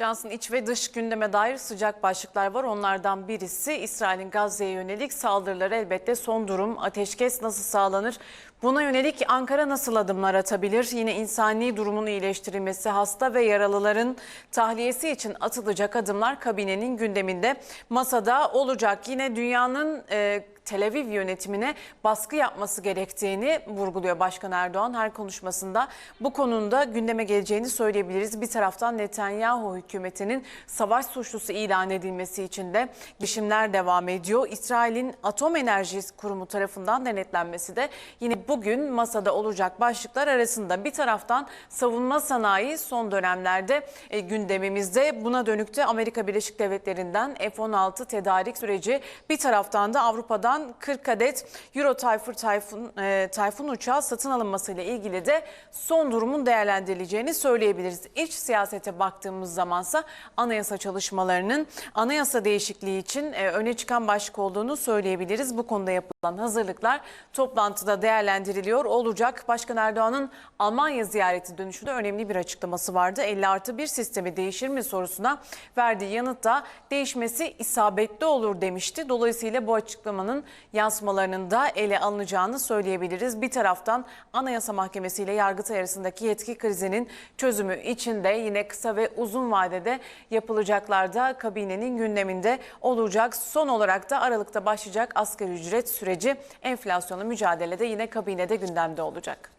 Cansın iç ve dış gündeme dair sıcak başlıklar var. Onlardan birisi İsrail'in Gazze'ye yönelik saldırıları elbette son durum. Ateşkes nasıl sağlanır? Buna yönelik Ankara nasıl adımlar atabilir? Yine insani durumun iyileştirilmesi, hasta ve yaralıların tahliyesi için atılacak adımlar kabinenin gündeminde masada olacak. Yine dünyanın e, Tel Aviv yönetimine baskı yapması gerektiğini vurguluyor Başkan Erdoğan her konuşmasında. Bu konunda gündeme geleceğini söyleyebiliriz. Bir taraftan Netanyahu hükümetinin savaş suçlusu ilan edilmesi için de girişimler devam ediyor. İsrail'in Atom Enerji Kurumu tarafından denetlenmesi de yine bugün masada olacak başlıklar arasında. Bir taraftan savunma sanayi son dönemlerde e, gündemimizde. Buna dönük de Amerika Birleşik Devletleri'nden F-16 tedarik süreci bir taraftan da Avrupa'dan 40 adet Euro Typhoon, Typhoon, e, Typhoon uçağı satın alınmasıyla ilgili de son durumun değerlendirileceğini söyleyebiliriz. İç siyasete baktığımız zamansa anayasa çalışmalarının anayasa değişikliği için e, öne çıkan başlık olduğunu söyleyebiliriz. Bu konuda yapılan hazırlıklar toplantıda değerlendiriliyor olacak. Başkan Erdoğan'ın Almanya ziyareti dönüşünde önemli bir açıklaması vardı. 50 artı 1 sistemi değişir mi sorusuna verdiği yanıtta değişmesi isabetli olur demişti. Dolayısıyla bu açıklamanın yansımalarının da ele alınacağını söyleyebiliriz. Bir taraftan Anayasa Mahkemesi ile Yargıtay arasındaki yetki krizinin çözümü için de yine kısa ve uzun vadede yapılacaklar da kabinenin gündeminde olacak. Son olarak da Aralık'ta başlayacak asgari ücret süreci enflasyonla mücadelede yine kabinede gündemde olacak.